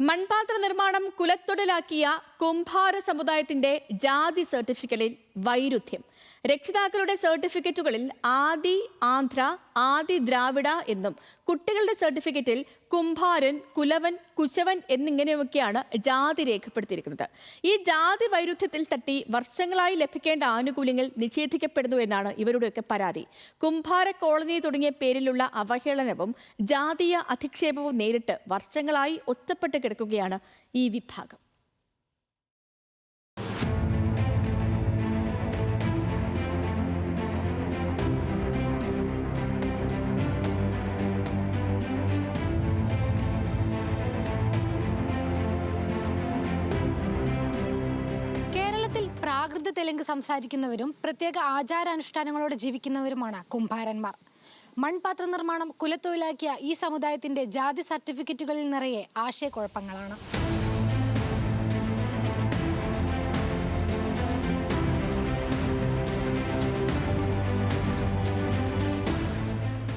മൺപാത്ര നിർമ്മാണം കുലത്തൊഴിലാക്കിയ കുംഭാര സമുദായത്തിന്റെ ജാതി സർട്ടിഫിക്കറ്റിൽ വൈരുദ്ധ്യം. രക്ഷിതാക്കളുടെ സർട്ടിഫിക്കറ്റുകളിൽ ആദി ആന്ധ്ര ആദി ദ്രാവിഡ എന്നും കുട്ടികളുടെ സർട്ടിഫിക്കറ്റിൽ കുംഭാരൻ കുലവൻ കുശവൻ എന്നിങ്ങനെയൊക്കെയാണ് ജാതി രേഖപ്പെടുത്തിയിരിക്കുന്നത്. ഈ ജാതി വൈരുദ്ധ്യത്തിൽ തട്ടി വർഷങ്ങളായി ലഭിക്കേണ്ട ആനുകൂല്യങ്ങൾ നിഷേധിക്കപ്പെടുന്നു എന്നാണ് ഇവരുടെയൊക്കെ പരാതി. കുംഭാര കോളനി തുടങ്ങിയ പേരിലുള്ള അവഹേളനവും ജാതീയ അധിക്ഷേപവും നേരിട്ട് വർഷങ്ങളായി ഒറ്റപ്പെട്ട് കിടക്കുകയാണ് ഈ വിഭാഗം. പ്രാകൃത തെലുങ്ക് സംസാരിക്കുന്നവരും പ്രത്യേക ആചാരാനുഷ്ഠാനങ്ങളോടെ ജീവിക്കുന്നവരുമാണ് കുംഭാരന്മാർ. മൺപാത്ര നിർമ്മാണം കുലത്തൊഴിലാക്കിയ ഈ സമുദായത്തിന്റെ ജാതി സർട്ടിഫിക്കറ്റുകളിൽ നിറയെ ആശയക്കുഴപ്പങ്ങളാണ്.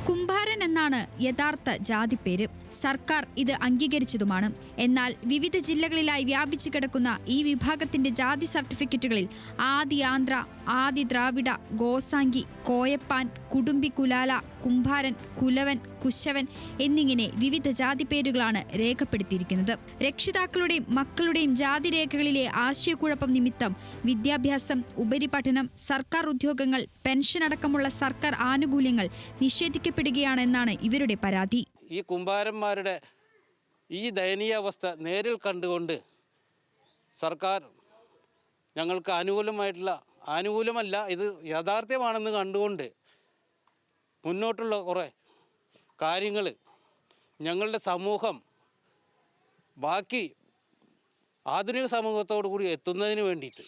കുംഭാരൻ എന്നാണ് യഥാർത്ഥ ജാതിപ്പേര് സർക്കാർ ഇത് അംഗീകരിച്ചതുമാണ്. എന്നാൽ വിവിധ ജില്ലകളിലായി വ്യാപിച്ചു കിടക്കുന്ന ഈ വിഭാഗത്തിന്റെ ജാതി സർട്ടിഫിക്കറ്റുകളിൽ ആദി ആന്ധ്ര ആദി ദ്രാവിഡ ഗോസാങ്കി കോയപ്പാൻ കുടുംബി കുലാല കുംഭാരൻ കുലവൻ കുശവൻ എന്നിങ്ങനെ വിവിധ ജാതി പേരുകളാണ് രേഖപ്പെടുത്തിയിരിക്കുന്നത്. രക്ഷിതാക്കളുടെയും മക്കളുടെയും ജാതി രേഖകളിലെ ആശയക്കുഴപ്പം നിമിത്തം വിദ്യാഭ്യാസം ഉപരിപഠനം സർക്കാർ ഉദ്യോഗങ്ങൾ പെൻഷൻ അടക്കമുള്ള സർക്കാർ ആനുകൂല്യങ്ങൾ നിഷേധിക്കപ്പെടുകയാണെന്നാണ് ഇവരുടെ പരാതി. ഈ കുമ്പാരന്മാരുടെ ഈ ദയനീയ അവസ്ഥ നേരിൽ കണ്ടുകൊണ്ട് സർക്കാർ ഞങ്ങൾക്ക് അനുകൂലമായിട്ടുള്ള അനുകൂലമല്ല ഇത് യാഥാർത്ഥ്യമാണെന്ന് കണ്ടുകൊണ്ട് മുന്നോട്ടുള്ള കുറേ കാര്യങ്ങൾ ഞങ്ങളുടെ സമൂഹം ബാക്കി ആധുനിക സമൂഹത്തോടു കൂടി എത്തുന്നതിന് വേണ്ടിയിട്ട്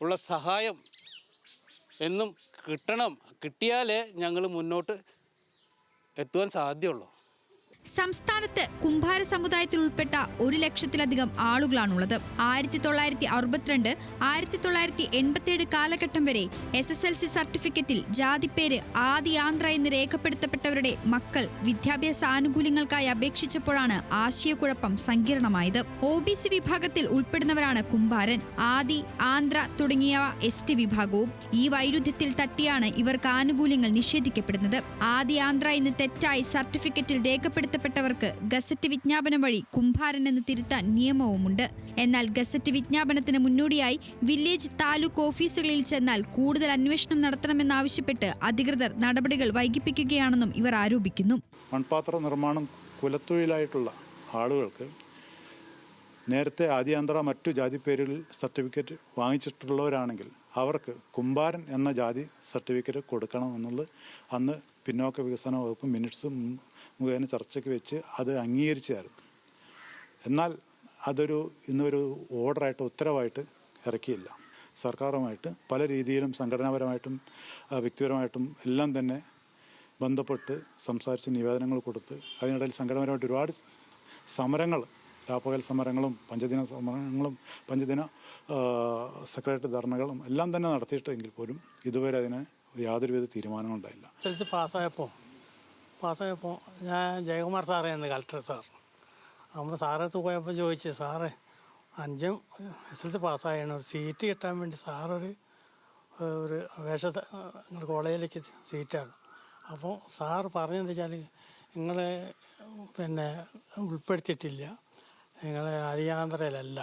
ഉള്ള സഹായം എന്നും കിട്ടണം കിട്ടിയാലേ ഞങ്ങൾ മുന്നോട്ട് എത്തുവാൻ സാധ്യമുള്ളൂ സംസ്ഥാനത്ത് കുംഭാര സമുദായത്തിൽ ഉൾപ്പെട്ട ഒരു ലക്ഷത്തിലധികം ആളുകളാണുള്ളത്. ആയിരത്തി തൊള്ളായിരത്തി അറുപത്തിരണ്ട് ആയിരത്തി തൊള്ളായിരത്തി എൺപത്തിയേഴ് കാലഘട്ടം വരെ എസ് എസ് എൽ സി സർട്ടിഫിക്കറ്റിൽ ജാതിപ്പേര് ആദി ആന്ധ്ര എന്ന് രേഖപ്പെടുത്തപ്പെട്ടവരുടെ മക്കൾ വിദ്യാഭ്യാസ ആനുകൂല്യങ്ങൾക്കായി അപേക്ഷിച്ചപ്പോഴാണ് ആശയക്കുഴപ്പം സങ്കീർണമായത്. ഒ ബി സി വിഭാഗത്തിൽ ഉൾപ്പെടുന്നവരാണ് കുംഭാരൻ. ആദി ആന്ധ്ര തുടങ്ങിയവ എസ് ടി വിഭാഗവും ഈ വൈരുദ്ധ്യത്തിൽ തട്ടിയാണ് ഇവർക്ക് ആനുകൂല്യങ്ങൾ നിഷേധിക്കപ്പെടുന്നത്. ആദി ആന്ധ്ര എന്ന് തെറ്റായി സർട്ടിഫിക്കറ്റിൽ രേഖപ്പെടുത്തപ്പെട്ടവർക്ക് ഗസറ്റ് വിജ്ഞാപനം വഴി കുംഭാരൻ എന്ന് തിരുത്താൻ നിയമവുമുണ്ട്. എന്നാൽ ഗസറ്റ് വിജ്ഞാപനത്തിന് മുന്നോടിയായി വില്ലേജ് താലൂക്ക് ഓഫീസുകളിൽ ചെന്നാൽ കൂടുതൽ അന്വേഷണം നടത്തണമെന്നാവശ്യപ്പെട്ട് അധികൃതർ നടപടികൾ വൈകിപ്പിക്കുകയാണെന്നും ഇവർ ആരോപിക്കുന്നു. മൺപാത്ര നിർമ്മാണം കുലത്തൊഴിലായിട്ടുള്ള ആളുകൾക്ക് നേരത്തെ ആദ്യാന്തര മറ്റു ജാതി പേരുകളിൽ സർട്ടിഫിക്കറ്റ് വാങ്ങിച്ചിട്ടുള്ളവരാണെങ്കിൽ അവർക്ക് കുംഭാരൻ എന്ന ജാതി സർട്ടിഫിക്കറ്റ് കൊടുക്കണമെന്നുള്ളത് അന്ന് പിന്നോക്ക വികസന വകുപ്പ് മിനിറ്റ്സ് മുഖേന ചർച്ചയ്ക്ക് വെച്ച് അത് അംഗീകരിച്ചതായിരുന്നു. എന്നാൽ അതൊരു ഇന്നൊരു ഓർഡറായിട്ട് ഉത്തരവായിട്ട് ഇറക്കിയില്ല. സർക്കാരുമായിട്ട് പല രീതിയിലും സംഘടനാപരമായിട്ടും വ്യക്തിപരമായിട്ടും എല്ലാം തന്നെ ബന്ധപ്പെട്ട് സംസാരിച്ച് നിവേദനങ്ങൾ കൊടുത്ത് അതിനിടയിൽ സംഘടനപരമായിട്ട് ഒരുപാട് സമരങ്ങൾ രാപ്പകൽ സമരങ്ങളും പഞ്ചദിന സമരങ്ങളും പഞ്ചദിന സെക്രട്ടറി ധർണകളും എല്ലാം തന്നെ നടത്തിയിട്ടെങ്കിൽ പോലും ഇതുവരെ അതിന് യാതൊരുവിധ തീരുമാനങ്ങളുണ്ടായില്ല. പാസ്സായപ്പോൾ പാസ്സായപ്പോൾ ഞാൻ ജയകുമാർ സാറേ എന്ന് കളക്ടർ സാർ. അപ്പോൾ സാറടുത്ത് പോയപ്പോൾ ചോദിച്ചു സാറേ അഞ്ചും എസ് എൽ സി പാസ്സായാണ്. ഒരു സീറ്റ് കിട്ടാൻ വേണ്ടി സാറൊരു ഒരു അപേക്ഷ നിങ്ങൾ കോളേജിലേക്ക് സീറ്റാണ്. അപ്പോൾ സാർ പറഞ്ഞതെന്ന് വെച്ചാൽ നിങ്ങളെ പിന്നെ ഉൾപ്പെടുത്തിയിട്ടില്ല. നിങ്ങളെ അരിയാന്തരയിലല്ല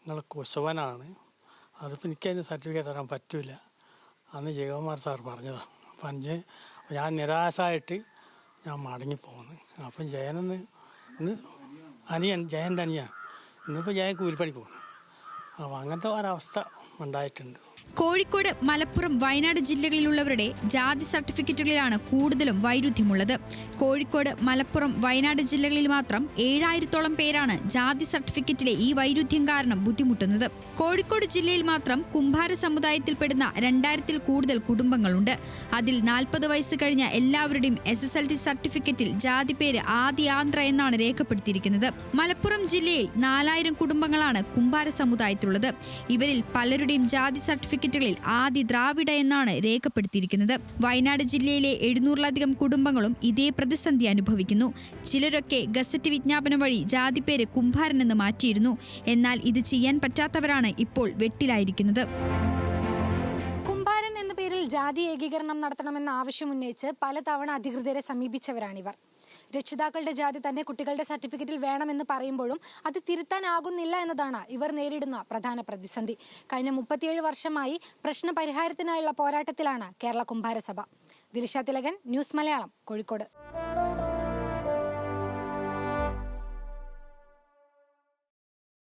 നിങ്ങൾ കുശവനാണ്. അതിപ്പോൾ എനിക്കതിന് സർട്ടിഫിക്കറ്റ് തരാൻ പറ്റില്ല അന്ന് ജയകുമാർ സാർ പറഞ്ഞതാണ് അപ്പം അഞ്ച് ഞാൻ നിരാശായിട്ട് ഞാൻ മടങ്ങിപ്പോന്ന് അപ്പം ജയനെന്ന് ഇന്ന് അനിയൻ ജയന്റെ അനിയാണ് ഇന്നിപ്പോൾ ജയൻ കൂലിപ്പണിക്ക് പോകുന്നു. അപ്പോൾ അങ്ങനത്തെ ഒരവസ്ഥ ഉണ്ടായിട്ടുണ്ട്. കോഴിക്കോട് മലപ്പുറം വയനാട് ജില്ലകളിലുള്ളവരുടെ ജാതി സർട്ടിഫിക്കറ്റുകളിലാണ് കൂടുതലും വൈരുദ്ധ്യമുള്ളത്. കോഴിക്കോട് മലപ്പുറം വയനാട് ജില്ലകളിൽ മാത്രം ഏഴായിരത്തോളം പേരാണ് ജാതി സർട്ടിഫിക്കറ്റിലെ ഈ വൈരുദ്ധ്യം കാരണം ബുദ്ധിമുട്ടുന്നത്. കോഴിക്കോട് ജില്ലയിൽ മാത്രം കുംഭാര സമുദായത്തിൽപ്പെടുന്ന രണ്ടായിരത്തിൽ കൂടുതൽ കുടുംബങ്ങളുണ്ട്. അതിൽ നാൽപ്പത് വയസ്സ് കഴിഞ്ഞ എല്ലാവരുടെയും എസ് എസ് എൽ ടി സർട്ടിഫിക്കറ്റിൽ ജാതി പേര് ആദി ആന്ധ്ര എന്നാണ് രേഖപ്പെടുത്തിയിരിക്കുന്നത്. മലപ്പുറം ജില്ലയിൽ നാലായിരം കുടുംബങ്ങളാണ് കുംഭാര സമുദായത്തിലുള്ളത്. ഇവരിൽ പലരുടെയും ജാതി സർട്ടിഫിക്കറ്റുകളിൽ ആദ്യ ദ്രാവിഡ എന്നാണ് രേഖപ്പെടുത്തിയിരിക്കുന്നത്. വയനാട് ജില്ലയിലെ എഴുന്നൂറിലധികം കുടുംബങ്ങളും ഇതേ പ്രതിസന്ധി അനുഭവിക്കുന്നു. ചിലരൊക്കെ ഗസറ്റ് വിജ്ഞാപനം വഴി ജാതിപ്പേര് കുംഭാരൻ എന്ന് മാറ്റിയിരുന്നു. എന്നാൽ ഇത് ചെയ്യാൻ പറ്റാത്തവരാണ് ഇപ്പോൾ വെട്ടിലായിരിക്കുന്നത്. കുംഭാരൻ എന്ന പേരിൽ ജാതി ഏകീകരണം നടത്തണമെന്ന ആവശ്യം ഉന്നയിച്ച് പലതവണ അധികൃതരെ സമീപിച്ചവരാണിവർ. രക്ഷിതാക്കളുടെ ജാതി തന്നെ കുട്ടികളുടെ സർട്ടിഫിക്കറ്റിൽ വേണമെന്ന് പറയുമ്പോഴും അത് തിരുത്താനാകുന്നില്ല എന്നതാണ് ഇവർ നേരിടുന്ന പ്രധാന പ്രതിസന്ധി. കഴിഞ്ഞ മുപ്പത്തിയേഴ് വർഷമായി പ്രശ്ന പരിഹാരത്തിനായുള്ള പോരാട്ടത്തിലാണ് കേരള കുംഭാരസഭ. ദിലിഷ തിലകൻ ന്യൂസ് മലയാളം കോഴിക്കോട്.